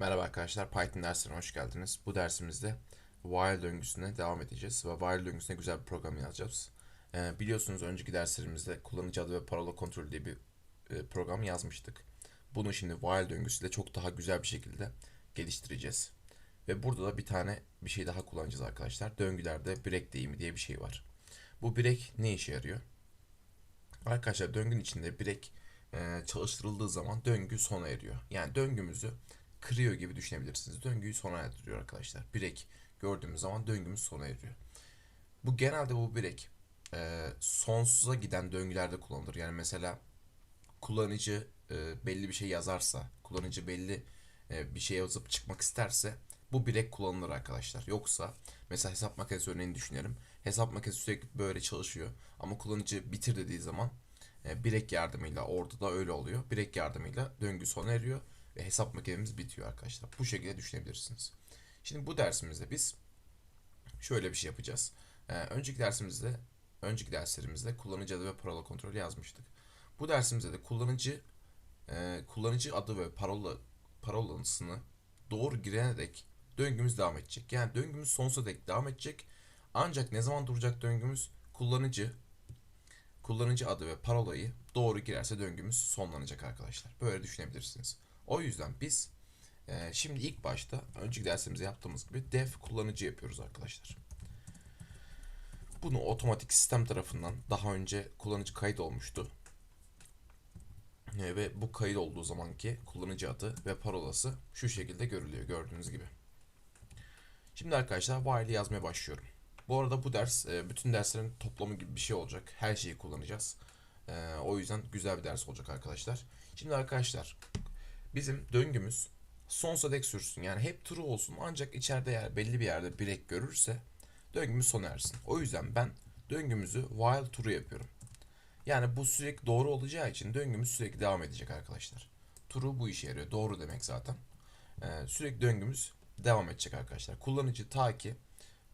Merhaba arkadaşlar, Python dersine hoş geldiniz. Bu dersimizde while döngüsüne devam edeceğiz ve while döngüsüne güzel bir program yazacağız. Ee, biliyorsunuz önceki derslerimizde kullanıcı adı ve parola kontrolü diye bir e, program yazmıştık. Bunu şimdi while döngüsüyle çok daha güzel bir şekilde geliştireceğiz. Ve burada da bir tane bir şey daha kullanacağız arkadaşlar. Döngülerde break deyimi diye bir şey var. Bu break ne işe yarıyor? Arkadaşlar döngünün içinde break e, çalıştırıldığı zaman döngü sona eriyor. Yani döngümüzü kırıyor gibi düşünebilirsiniz. Döngüyü sona erdiriyor arkadaşlar. Break gördüğümüz zaman döngümüz sona eriyor. Bu genelde bu break e, sonsuza giden döngülerde kullanılır. Yani mesela kullanıcı e, belli bir şey yazarsa, kullanıcı belli e, bir şey yazıp çıkmak isterse bu break kullanılır arkadaşlar. Yoksa mesela hesap makinesi örneğini düşünelim. Hesap makinesi sürekli böyle çalışıyor ama kullanıcı bitir dediği zaman e, break yardımıyla orada da öyle oluyor. Break yardımıyla döngü sona eriyor ve hesap makinemiz bitiyor arkadaşlar. Bu şekilde düşünebilirsiniz. Şimdi bu dersimizde biz şöyle bir şey yapacağız. Ee, önceki dersimizde, önceki derslerimizde kullanıcı adı ve parola kontrolü yazmıştık. Bu dersimizde de kullanıcı e, kullanıcı adı ve parola parolasını doğru girene dek döngümüz devam edecek. Yani döngümüz sonsuza dek devam edecek. Ancak ne zaman duracak döngümüz? Kullanıcı kullanıcı adı ve parolayı doğru girerse döngümüz sonlanacak arkadaşlar. Böyle düşünebilirsiniz. O yüzden biz e, şimdi ilk başta önceki dersimizde yaptığımız gibi def kullanıcı yapıyoruz arkadaşlar. Bunu otomatik sistem tarafından daha önce kullanıcı kayıt olmuştu. E, ve bu kayıt olduğu zamanki kullanıcı adı ve parolası şu şekilde görülüyor gördüğünüz gibi. Şimdi arkadaşlar while yazmaya başlıyorum. Bu arada bu ders e, bütün derslerin toplamı gibi bir şey olacak. Her şeyi kullanacağız. E, o yüzden güzel bir ders olacak arkadaşlar. Şimdi arkadaşlar bizim döngümüz sonsuza dek sürsün. Yani hep true olsun ancak içeride yer belli bir yerde break görürse döngümüz sona ersin. O yüzden ben döngümüzü while true yapıyorum. Yani bu sürekli doğru olacağı için döngümüz sürekli devam edecek arkadaşlar. True bu işe yarıyor. Doğru demek zaten. Ee, sürekli döngümüz devam edecek arkadaşlar. Kullanıcı ta ki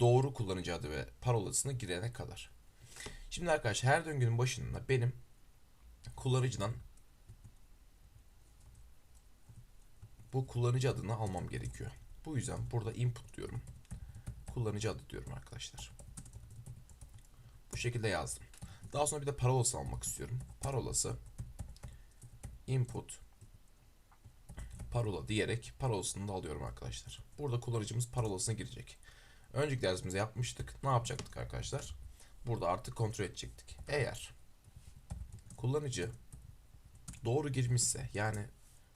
doğru kullanıcı adı ve parolasını girene kadar. Şimdi arkadaşlar her döngünün başında benim kullanıcıdan bu kullanıcı adını almam gerekiyor. Bu yüzden burada input diyorum. Kullanıcı adı diyorum arkadaşlar. Bu şekilde yazdım. Daha sonra bir de parolası almak istiyorum. Parolası input parola diyerek parolasını da alıyorum arkadaşlar. Burada kullanıcımız parolasına girecek. Önceki dersimizde yapmıştık. Ne yapacaktık arkadaşlar? Burada artık kontrol edecektik. Eğer kullanıcı doğru girmişse yani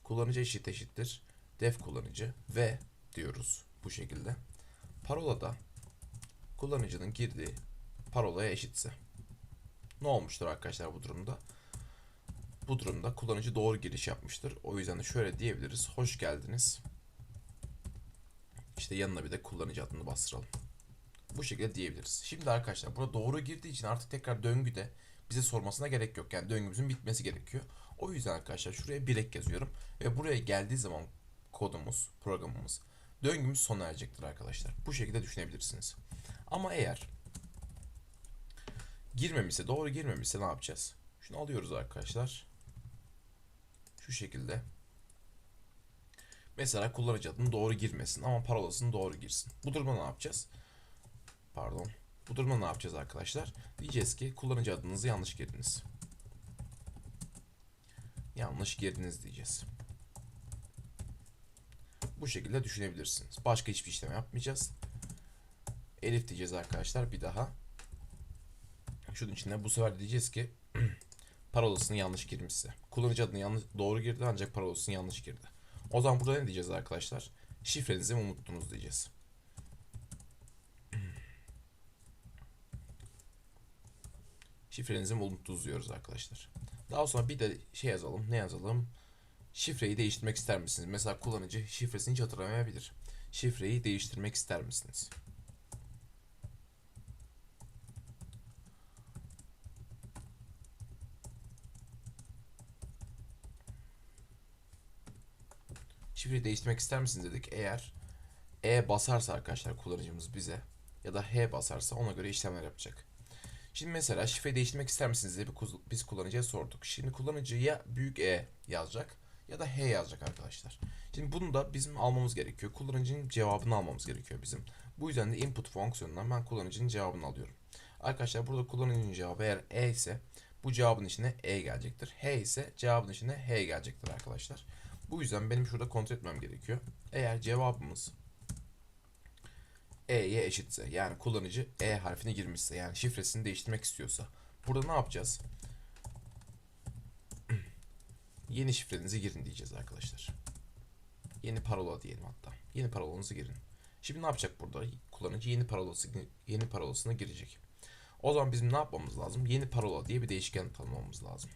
kullanıcı eşit eşittir def kullanıcı ve diyoruz bu şekilde. Parola da kullanıcının girdiği parolaya eşitse. Ne olmuştur arkadaşlar bu durumda? Bu durumda kullanıcı doğru giriş yapmıştır. O yüzden de şöyle diyebiliriz. Hoş geldiniz. İşte yanına bir de kullanıcı adını bastıralım. Bu şekilde diyebiliriz. Şimdi arkadaşlar burada doğru girdiği için artık tekrar döngüde bize sormasına gerek yok. Yani döngümüzün bitmesi gerekiyor. O yüzden arkadaşlar şuraya bir ek yazıyorum. Ve buraya geldiği zaman kodumuz, programımız döngümüz sona erecektir arkadaşlar. Bu şekilde düşünebilirsiniz. Ama eğer girmemişse, doğru girmemişse ne yapacağız? Şunu alıyoruz arkadaşlar. Şu şekilde. Mesela kullanıcı adını doğru girmesin ama parolasını doğru girsin. Bu durumda ne yapacağız? Pardon. Bu durumda ne yapacağız arkadaşlar? Diyeceğiz ki kullanıcı adınızı yanlış girdiniz. Yanlış girdiniz diyeceğiz. Bu şekilde düşünebilirsiniz. Başka hiçbir işlem yapmayacağız. Elif diyeceğiz arkadaşlar bir daha. Şunun içinde bu sefer diyeceğiz ki parolasını yanlış girmişse. Kullanıcı adını yanlış doğru girdi ancak parolasını yanlış girdi. O zaman burada ne diyeceğiz arkadaşlar? Şifrenizi mi unuttunuz diyeceğiz. Şifrenizi mi unuttunuz diyoruz arkadaşlar. Daha sonra bir de şey yazalım. Ne yazalım? Şifreyi değiştirmek ister misiniz? Mesela kullanıcı şifresini hiç hatırlamayabilir. Şifreyi değiştirmek ister misiniz? Şifreyi değiştirmek ister misiniz dedik. Eğer E basarsa arkadaşlar kullanıcımız bize ya da H basarsa ona göre işlemler yapacak. Şimdi mesela şifreyi değiştirmek ister misiniz diye biz kullanıcıya sorduk. Şimdi kullanıcı ya büyük E yazacak ya da H yazacak arkadaşlar. Şimdi bunu da bizim almamız gerekiyor. Kullanıcının cevabını almamız gerekiyor bizim. Bu yüzden de input fonksiyonundan ben kullanıcının cevabını alıyorum. Arkadaşlar burada kullanıcının cevabı eğer E ise bu cevabın içine E gelecektir. H ise cevabın içine H gelecektir arkadaşlar. Bu yüzden benim şurada kontrol etmem gerekiyor. Eğer cevabımız E'ye eşitse yani kullanıcı E harfini girmişse yani şifresini değiştirmek istiyorsa burada ne yapacağız? Yeni şifrenizi girin diyeceğiz arkadaşlar. Yeni parola diyelim hatta. Yeni parolanızı girin. Şimdi ne yapacak burada? Kullanıcı yeni parolası yeni parolasına girecek. O zaman bizim ne yapmamız lazım? Yeni parola diye bir değişken tanımlamamız lazım.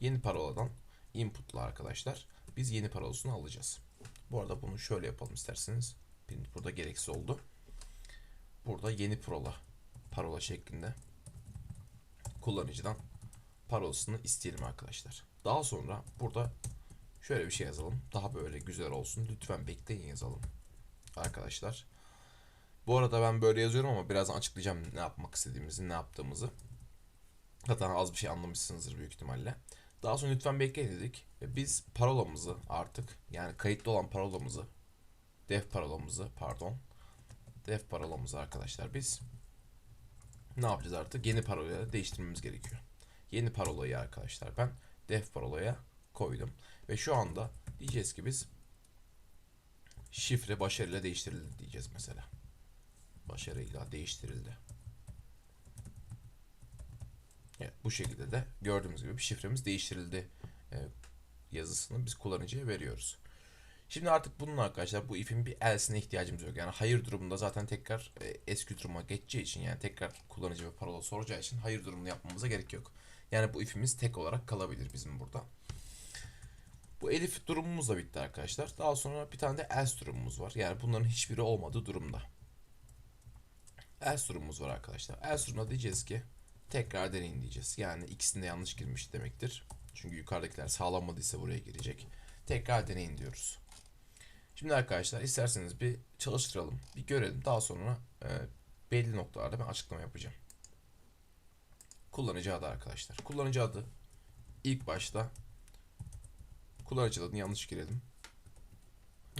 Yeni paroladan input'la arkadaşlar biz yeni parolasını alacağız. Bu arada bunu şöyle yapalım isterseniz. Print burada gereksiz oldu. Burada yeni parola parola şeklinde kullanıcıdan parolasını isteyelim arkadaşlar. Daha sonra burada şöyle bir şey yazalım. Daha böyle güzel olsun. Lütfen bekleyin yazalım. Arkadaşlar. Bu arada ben böyle yazıyorum ama birazdan açıklayacağım ne yapmak istediğimizi, ne yaptığımızı. Zaten az bir şey anlamışsınızdır büyük ihtimalle. Daha sonra lütfen bekleyin dedik. Biz parolamızı artık yani kayıtlı olan parolamızı def parolamızı pardon def parolamızı arkadaşlar biz ne yapacağız artık? Yeni parolayla değiştirmemiz gerekiyor. Yeni parolayı arkadaşlar ben def parolaya koydum. Ve şu anda diyeceğiz ki biz şifre başarıyla değiştirildi diyeceğiz mesela. Başarıyla değiştirildi. Evet, bu şekilde de gördüğümüz gibi bir şifremiz değiştirildi e, yazısını biz kullanıcıya veriyoruz. Şimdi artık bunun arkadaşlar bu if'in bir else'ine ihtiyacımız yok. Yani hayır durumunda zaten tekrar e, eski duruma geçeceği için yani tekrar kullanıcı ve parola soracağı için hayır durumunu yapmamıza gerek yok. Yani bu if'imiz tek olarak kalabilir bizim burada. Bu elif durumumuz da bitti arkadaşlar. Daha sonra bir tane de else durumumuz var. Yani bunların hiçbiri olmadığı durumda. Else durumumuz var arkadaşlar. Else durumda diyeceğiz ki tekrar deneyin diyeceğiz. Yani ikisinde yanlış girmiş demektir. Çünkü yukarıdakiler sağlanmadıysa buraya girecek. Tekrar deneyin diyoruz. Şimdi arkadaşlar isterseniz bir çalıştıralım, bir görelim. Daha sonra e, belli noktalarda ben açıklama yapacağım. Kullanıcı adı arkadaşlar. Kullanıcı adı ilk başta kullanıcı adını yanlış girelim.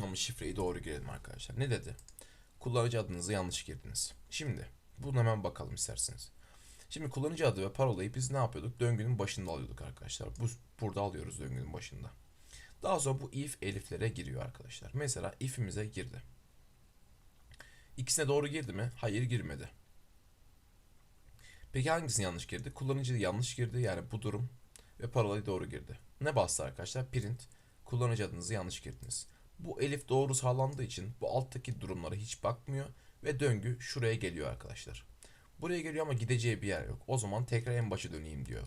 Ama şifreyi doğru girelim arkadaşlar. Ne dedi? Kullanıcı adınızı yanlış girdiniz. Şimdi bunu hemen bakalım isterseniz. Şimdi kullanıcı adı ve parolayı biz ne yapıyorduk? Döngünün başında alıyorduk arkadaşlar. Bu burada alıyoruz döngünün başında. Daha sonra bu if eliflere giriyor arkadaşlar. Mesela if'imize girdi. İkisine doğru girdi mi? Hayır girmedi. Peki hangisini yanlış girdi? Kullanıcı yanlış girdi yani bu durum ve parolayı doğru girdi. Ne bastı arkadaşlar? Print kullanıcı adınızı yanlış girdiniz. Bu elif doğru sağlandığı için bu alttaki durumlara hiç bakmıyor ve döngü şuraya geliyor arkadaşlar. Buraya geliyor ama gideceği bir yer yok. O zaman tekrar en başa döneyim diyor.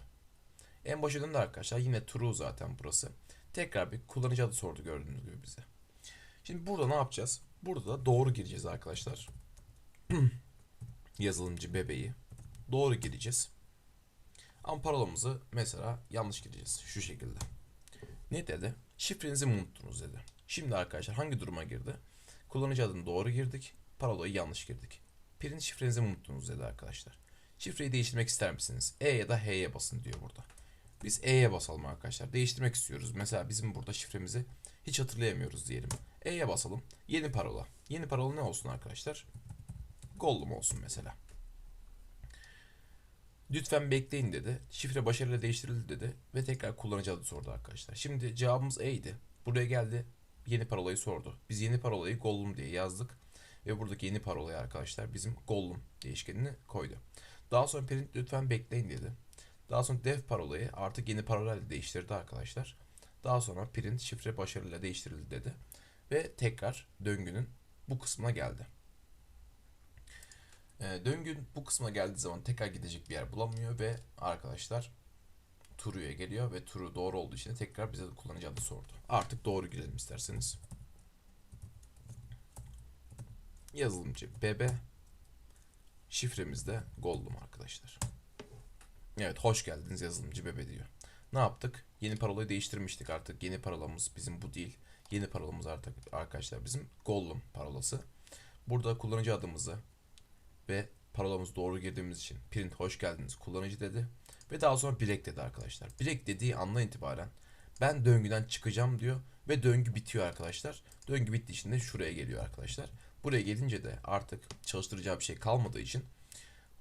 En başa döndü arkadaşlar. Yine true zaten burası. Tekrar bir kullanıcı adı sordu gördüğünüz gibi bize. Şimdi burada ne yapacağız? Burada da doğru gireceğiz arkadaşlar. Yazılımcı bebeği. Doğru gireceğiz. Ama parolamızı mesela yanlış gireceğiz. Şu şekilde. Ne dedi? Şifrenizi mi unuttunuz dedi. Şimdi arkadaşlar hangi duruma girdi? Kullanıcı adını doğru girdik. Parolayı yanlış girdik. Print şifrenizi mi unuttunuz dedi arkadaşlar. Şifreyi değiştirmek ister misiniz? E ya da H'ye basın diyor burada. Biz E'ye basalım arkadaşlar. Değiştirmek istiyoruz. Mesela bizim burada şifremizi hiç hatırlayamıyoruz diyelim. E'ye basalım. Yeni parola. Yeni parola ne olsun arkadaşlar? Gollum olsun mesela. Lütfen bekleyin dedi. Şifre başarıyla değiştirildi dedi. Ve tekrar kullanıcı adı sordu arkadaşlar. Şimdi cevabımız E'ydi. Buraya geldi. Yeni parolayı sordu. Biz yeni parolayı Gollum diye yazdık. Ve buradaki yeni parolayı arkadaşlar bizim Gollum değişkenini koydu. Daha sonra print lütfen bekleyin dedi. Daha sonra def parolayı artık yeni parolayla değiştirdi arkadaşlar. Daha sonra print şifre başarıyla değiştirildi dedi. Ve tekrar döngünün bu kısmına geldi. E, döngün bu kısma geldiği zaman tekrar gidecek bir yer bulamıyor ve arkadaşlar True'ya geliyor ve True doğru olduğu için tekrar bize kullanıcı adı sordu. Artık doğru girelim isterseniz. Yazılımcı bebe şifremiz de Gollum arkadaşlar. Evet hoş geldiniz yazılımcı bebe diyor. Ne yaptık? Yeni parolayı değiştirmiştik artık. Yeni parolamız bizim bu değil. Yeni parolamız artık arkadaşlar bizim Gollum parolası. Burada kullanıcı adımızı ve parolamızı doğru girdiğimiz için print hoş geldiniz kullanıcı dedi. Ve daha sonra bilek dedi arkadaşlar. Bilek dediği andan itibaren Ben döngüden çıkacağım diyor ve döngü bitiyor arkadaşlar. Döngü bittiği için de şuraya geliyor arkadaşlar. Buraya gelince de artık çalıştıracağı bir şey kalmadığı için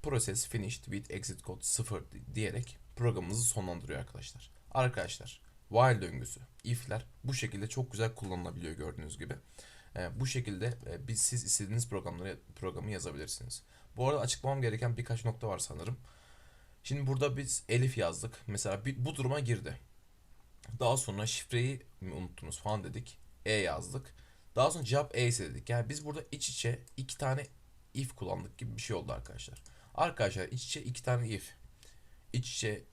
process finished with exit code 0 diyerek programımızı sonlandırıyor arkadaşlar. Arkadaşlar while döngüsü, if'ler bu şekilde çok güzel kullanılabiliyor gördüğünüz gibi. Ee, bu şekilde e, biz siz istediğiniz programları programı yazabilirsiniz. Bu arada açıklamam gereken birkaç nokta var sanırım. Şimdi burada biz Elif yazdık. Mesela bir, bu duruma girdi. Daha sonra şifreyi mi unuttunuz falan dedik. E yazdık. Daha sonra cevap E ise dedik. Yani biz burada iç içe iki tane if kullandık gibi bir şey oldu arkadaşlar. Arkadaşlar iç içe iki tane if. İç içe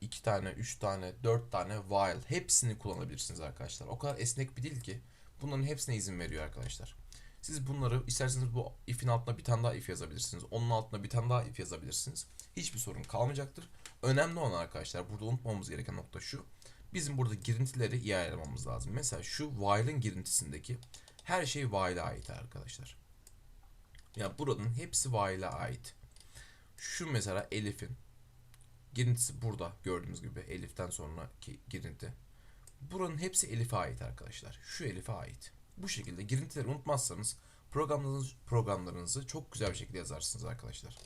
iki tane, üç tane, dört tane while hepsini kullanabilirsiniz arkadaşlar. O kadar esnek bir dil ki bunların hepsine izin veriyor arkadaşlar. Siz bunları isterseniz bu if'in altına bir tane daha if yazabilirsiniz. Onun altına bir tane daha if yazabilirsiniz. Hiçbir sorun kalmayacaktır. Önemli olan arkadaşlar burada unutmamamız gereken nokta şu. Bizim burada girintileri iyi ayarlamamız lazım. Mesela şu while'ın girintisindeki her şey while'a ait arkadaşlar. Ya buranın hepsi while'a ait. Şu mesela Elif'in girintisi burada gördüğünüz gibi Elif'ten sonraki girinti. Buranın hepsi Elif'e ait arkadaşlar. Şu Elif'e ait. Bu şekilde girintileri unutmazsanız programlarınızı, programlarınızı çok güzel bir şekilde yazarsınız arkadaşlar.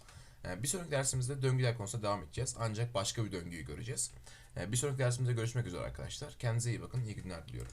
Yani bir sonraki dersimizde döngüler konusunda devam edeceğiz. Ancak başka bir döngüyü göreceğiz. Yani bir sonraki dersimizde görüşmek üzere arkadaşlar. Kendinize iyi bakın. İyi günler diliyorum.